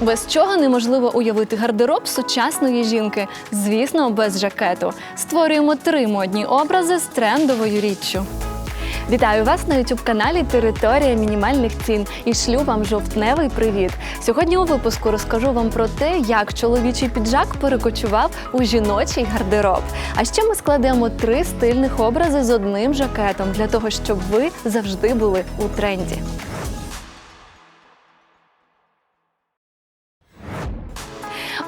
Без чого неможливо уявити гардероб сучасної жінки. Звісно, без жакету. Створюємо три модні образи з трендовою річчю. Вітаю вас на youtube каналі Територія мінімальних цін і шлю вам жовтневий привіт. Сьогодні у випуску розкажу вам про те, як чоловічий піджак перекочував у жіночий гардероб. А ще ми складемо три стильних образи з одним жакетом для того, щоб ви завжди були у тренді.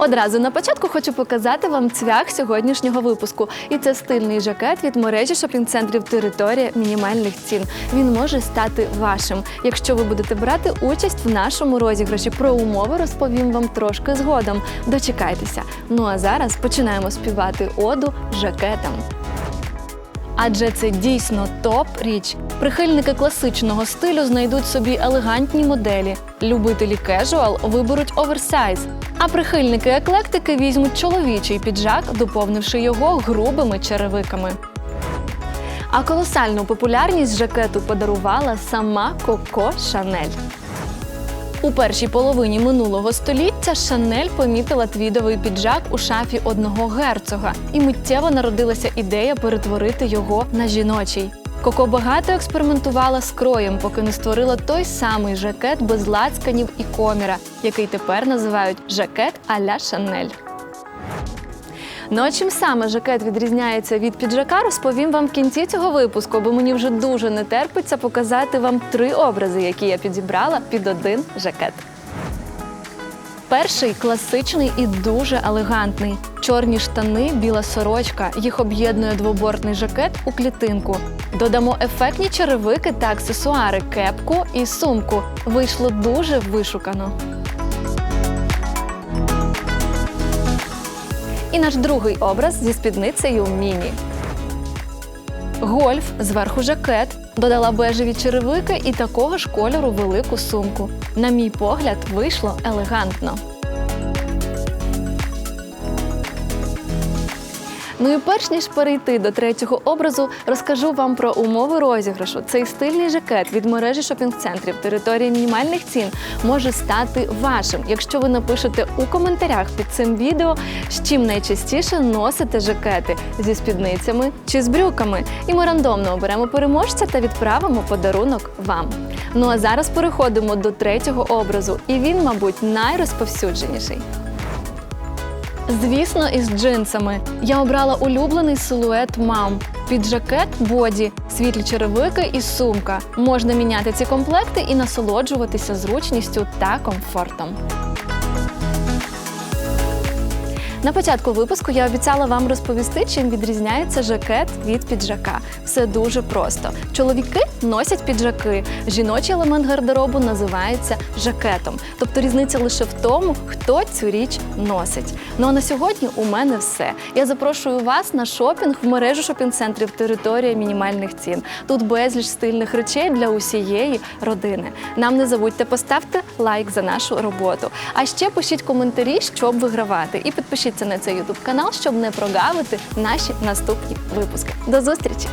Одразу на початку хочу показати вам цвях сьогоднішнього випуску. І це стильний жакет від мережі шопінг-центрів Територія мінімальних цін. Він може стати вашим, якщо ви будете брати участь в нашому розіграші. Про умови розповім вам трошки згодом. Дочекайтеся. Ну а зараз починаємо співати оду жакетам. Адже це дійсно топ річ. Прихильники класичного стилю знайдуть собі елегантні моделі. Любителі кежуал виберуть оверсайз. А прихильники еклектики візьмуть чоловічий піджак, доповнивши його грубими черевиками. А колосальну популярність жакету подарувала сама Коко Шанель. У першій половині минулого століття Шанель помітила твідовий піджак у шафі одного герцога, і миттєво народилася ідея перетворити його на жіночий. Коко багато експериментувала з кроєм, поки не створила той самий жакет без лацканів і коміра, який тепер називають жакет а-ля Шанель. Ну а чим саме жакет відрізняється від піджака, розповім вам в кінці цього випуску, бо мені вже дуже не терпиться показати вам три образи, які я підібрала під один жакет. Перший класичний і дуже елегантний. Чорні штани, біла сорочка. Їх об'єднує двобортний жакет у клітинку. Додамо ефектні черевики та аксесуари, кепку і сумку. Вийшло дуже вишукано. І наш другий образ зі спідницею міні. Гольф, зверху жакет, додала бежеві черевики і такого ж кольору велику сумку. На мій погляд, вийшло елегантно. Ну і перш ніж перейти до третього образу, розкажу вам про умови розіграшу. Цей стильний жакет від мережі шопінг-центрів території мінімальних цін може стати вашим, якщо ви напишете у коментарях під цим відео, з чим найчастіше носите жакети зі спідницями чи з брюками. І ми рандомно оберемо переможця та відправимо подарунок вам. Ну а зараз переходимо до третього образу, і він, мабуть, найрозповсюдженіший. Звісно, із джинсами. Я обрала улюблений силует мам. Під жакет, боді, світлі черевики і сумка. Можна міняти ці комплекти і насолоджуватися зручністю та комфортом. На початку випуску я обіцяла вам розповісти, чим відрізняється жакет від піджака. Все дуже просто. Чоловіки носять піджаки. Жіночий елемент гардеробу називається жакетом. Тобто різниця лише в тому, хто цю річ носить. Ну а на сьогодні у мене все. Я запрошую вас на шопінг в мережу шопінг-центрів територія мінімальних цін. Тут безліч стильних речей для усієї родини. Нам не забудьте поставте лайк за нашу роботу. А ще пишіть коментарі, щоб вигравати, і підпишіться на цей ютуб канал, щоб не прогавити наші наступні випуски. До зустрічі!